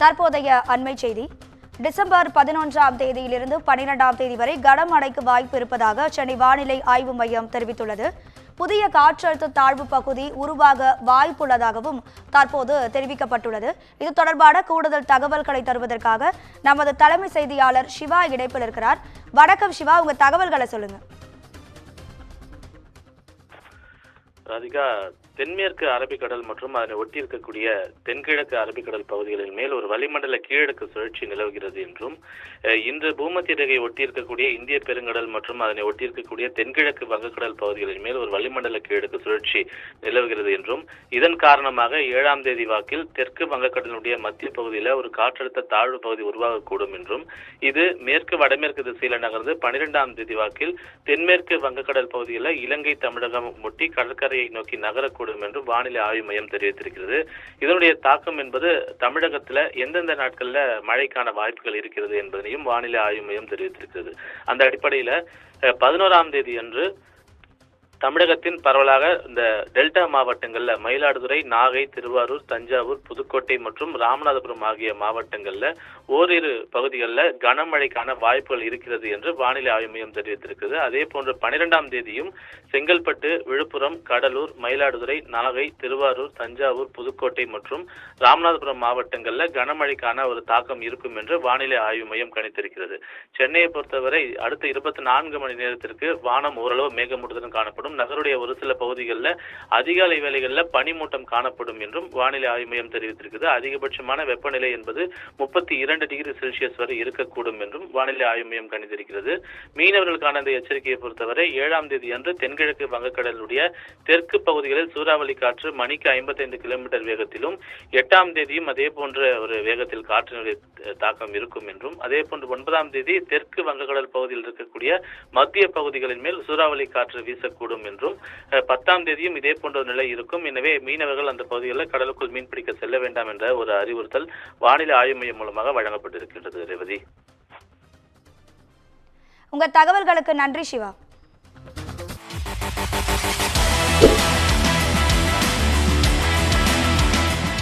தற்போதைய அண்மை செய்தி. டிசம்பர் பதினொன்றாம் தேதியிலிருந்து பனிரெண்டாம் தேதி வரை கனமழைக்கு வாய்ப்பு இருப்பதாக சென்னை வானிலை ஆய்வு மையம் தெரிவித்துள்ளது. புதிய காற்றழுத்த தாழ்வு பகுதி உருவாக வாய்ப்புள்ளதாகவும் தற்போது தெரிவிக்கப்பட்டுள்ளது. இது தொடர்பான கூடுதல் தகவல்களை தருவதற்காக நமது தலைமை செய்தியாளர் சிவா இணைப்பில் இருக்கிறார். வணக்கம் சிவா உங்க தகவல்களை சொல்லுங்க. ராதிகா தென்மேற்கு அரபிக்கடல் மற்றும் அதனை ஒட்டி இருக்கக்கூடிய தென்கிழக்கு அரபிக்கடல் பகுதிகளின் மேல் ஒரு வளிமண்டல கீழடுக்கு சுழற்சி நிலவுகிறது என்றும் இன்று பூமத்திய ரேகை ஒட்டி இருக்கக்கூடிய இந்திய பெருங்கடல் மற்றும் அதனை ஒட்டி இருக்கக்கூடிய தென்கிழக்கு வங்கக்கடல் பகுதிகளின் மேல் ஒரு வளிமண்டல கீழடுக்கு சுழற்சி நிலவுகிறது என்றும் இதன் காரணமாக ஏழாம் தேதி வாக்கில் தெற்கு வங்கக்கடலுடைய மத்திய பகுதியில் ஒரு காற்றழுத்த தாழ்வு பகுதி உருவாகக்கூடும் என்றும் இது மேற்கு வடமேற்கு திசையில் நகர்ந்து பனிரெண்டாம் தேதி வாக்கில் தென்மேற்கு வங்கக்கடல் பகுதியில் இலங்கை தமிழகம் ஒட்டி கடற்கரை பாதையை நோக்கி நகரக்கூடும் என்றும் வானிலை ஆய்வு மையம் தெரிவித்திருக்கிறது. இதனுடைய தாக்கம் என்பது தமிழகத்துல எந்தெந்த நாட்களில் மழைக்கான வாய்ப்புகள் இருக்கிறது என்பதனையும் வானிலை ஆய்வு மையம் தெரிவித்திருக்கிறது. அந்த அடிப்படையில பதினோராம் தேதி அன்று தமிழகத்தின் பரவலாக இந்த டெல்டா மாவட்டங்கள்ல மயிலாடுதுறை நாகை திருவாரூர் தஞ்சாவூர் புதுக்கோட்டை மற்றும் ராமநாதபுரம் ஆகிய மாவட்டங்கள்ல ஓரிரு பகுதிகளில் கனமழைக்கான வாய்ப்புகள் இருக்கிறது என்று வானிலை ஆய்வு மையம் தெரிவித்திருக்கிறது. அதே போன்று பனிரெண்டாம் தேதியும் செங்கல்பட்டு விழுப்புரம் கடலூர் மயிலாடுதுறை நாகை திருவாரூர் தஞ்சாவூர் புதுக்கோட்டை மற்றும் ராமநாதபுரம் மாவட்டங்கள்ல கனமழைக்கான ஒரு தாக்கம் இருக்கும் என்று வானிலை ஆய்வு மையம் கணித்திருக்கிறது. சென்னையை பொறுத்தவரை அடுத்த இருபத்தி நான்கு மணி நேரத்திற்கு வானம் ஓரளவு மேகமூட்டத்துடன் காணப்படும். காணப்படும் நகருடைய ஒரு சில பகுதிகளில் அதிகாலை வேலைகளில் பனிமூட்டம் காணப்படும் என்றும் வானிலை ஆய்வு மையம் தெரிவித்திருக்கிறது. அதிகபட்சமான வெப்பநிலை என்பது முப்பத்தி இரண்டு டிகிரி செல்சியஸ் வரை இருக்கக்கூடும் என்றும் வானிலை ஆய்வு மையம் கணித்திருக்கிறது. மீனவர்களுக்கான இந்த எச்சரிக்கையை பொறுத்தவரை ஏழாம் தேதி அன்று தென்கிழக்கு வங்கக்கடலுடைய தெற்கு பகுதிகளில் சூறாவளி காற்று மணிக்கு ஐம்பத்தைந்து கிலோமீட்டர் வேகத்திலும் எட்டாம் தேதியும் அதே போன்ற ஒரு வேகத்தில் காற்றினுடைய தாக்கம் இருக்கும் என்றும் அதே போன்று ஒன்பதாம் தேதி தெற்கு வங்கக்கடல் பகுதியில் இருக்கக்கூடிய மத்திய பகுதிகளின் மேல் சூறாவளி காற்று வீசக்கூடும் என்றும் பத்தாம் தேதியும் இதே போன்ற ஒரு நிலை இருக்கும். எனவே மீனவர்கள் அந்த பகுதிகளில் கடலுக்குள் மீன்பிடிக்க செல்ல வேண்டாம் என்ற ஒரு அறிவுறுத்தல் வானிலை ஆய்வு மையம் மூலமாக வழங்கப்பட்டிருக்கின்றது ரேவதி. உங்க தகவல்களுக்கு நன்றி சிவா.